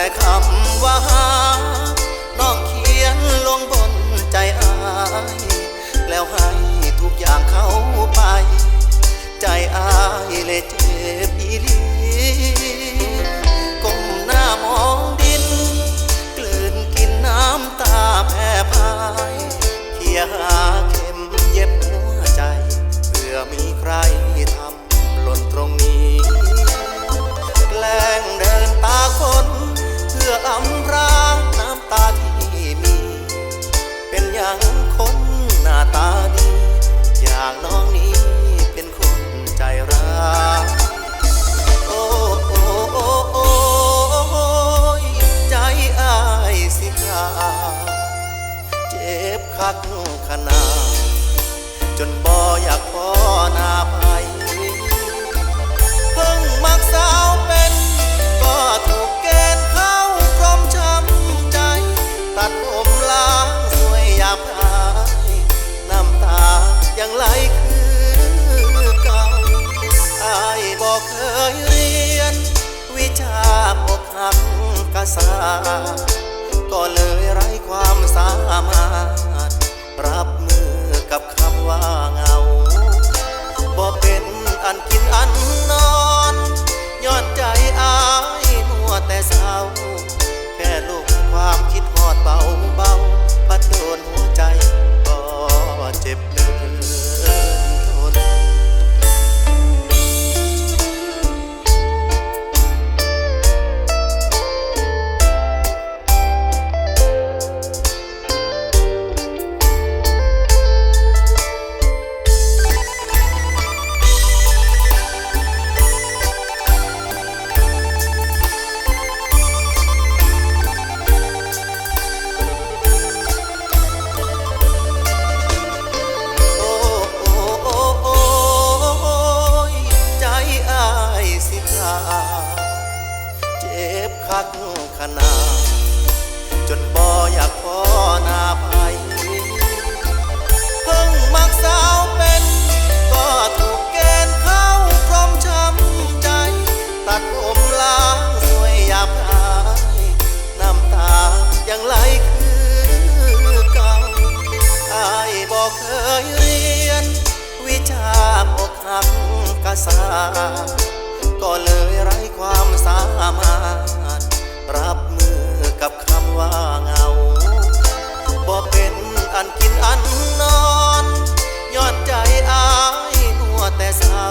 แต่คำว่าหาน้องเขียนลงบนใจอาย แล้วให้ทุกอย่างเขาไป ใจอายเลยเจ็บอีลีก้มหน้ามองา เจ็บคักขนาดจนบ่อยากพอนาภัยเพิ่งมักสาวเป็นก็ถูกเกณฑ์เข้ากรมช้ำใจ ตัดผมล้างสวยยามหายน้ำตายังไหลคือเก่าอายบอกเคยเรียน วิชาอกหักกษาก็ เลยไร้ความสามารถ รับมือกับคำว่าเงาบ่เป็นอันกินอันนอน ยอดใจอายมัวแต่เศร้า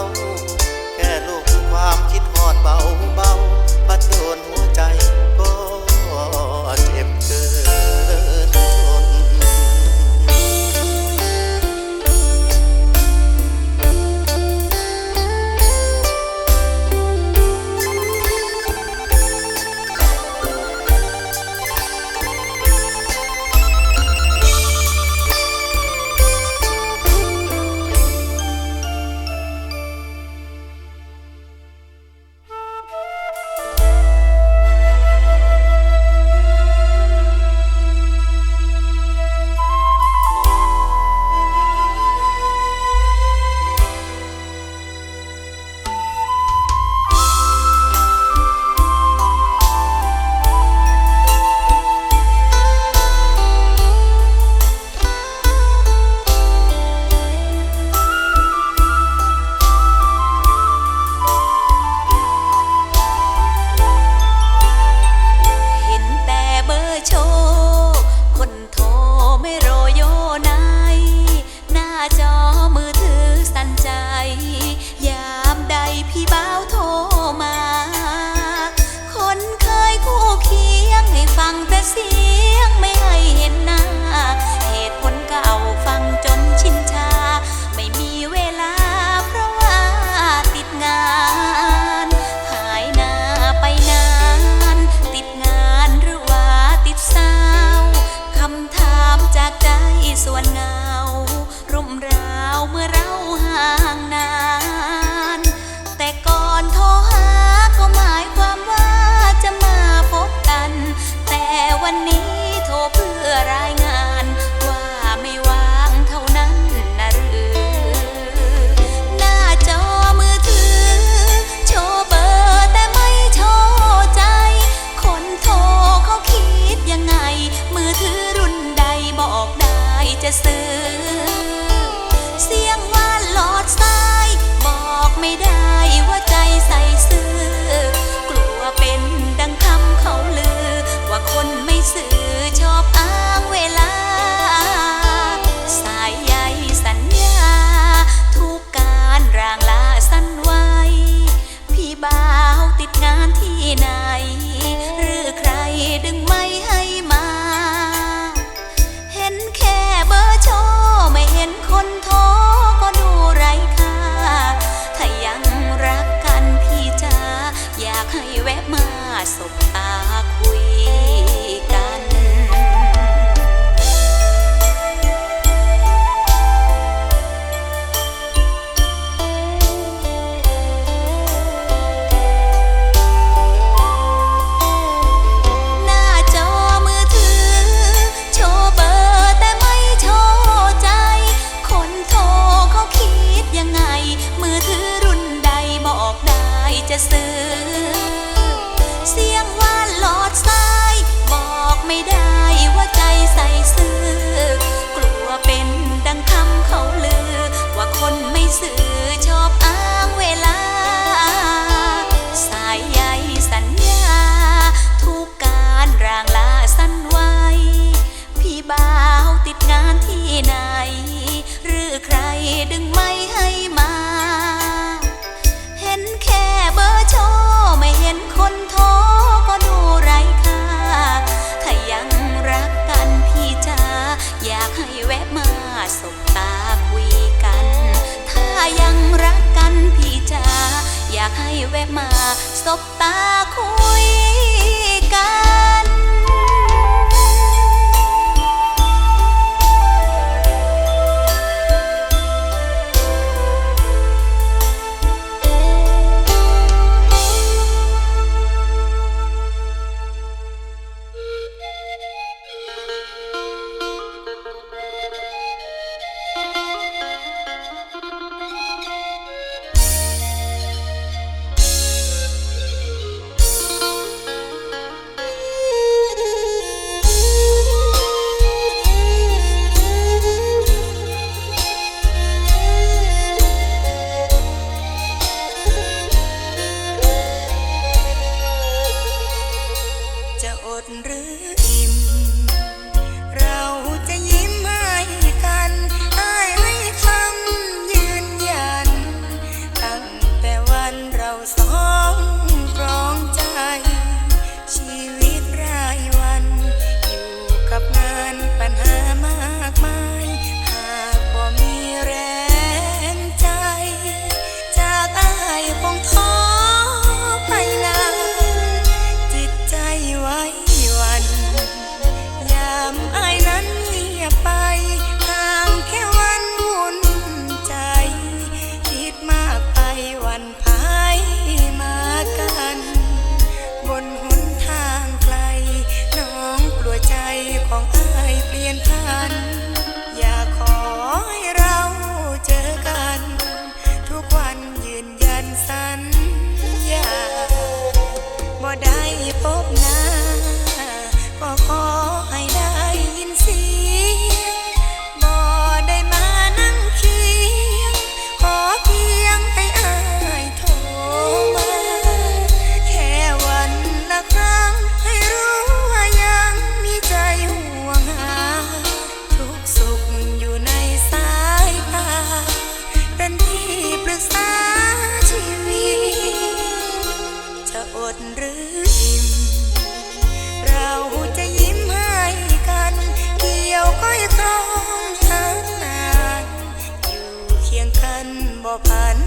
ันบ่พัน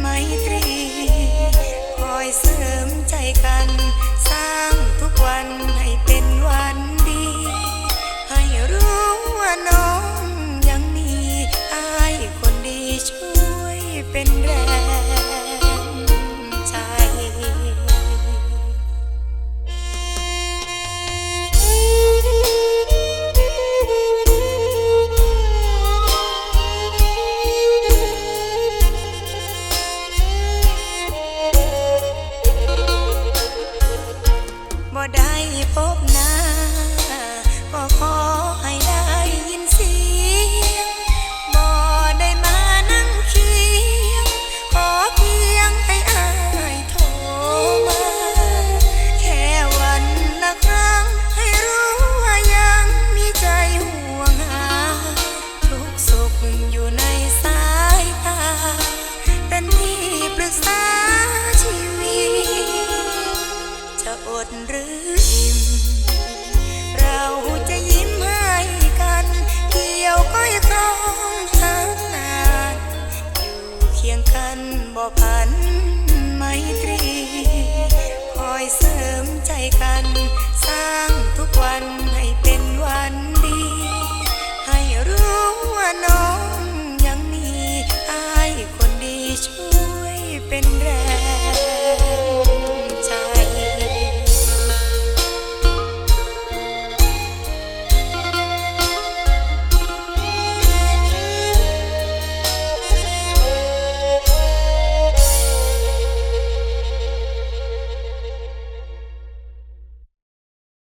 ไม่ตรีคอยเสริมใจกัน สร้างทุกวันให้เป็นวันดี ให้รู้ว่าน้องยังมีอายคนดีช่วยเป็นแรง พันไมตรี คอยเสริมใจกัน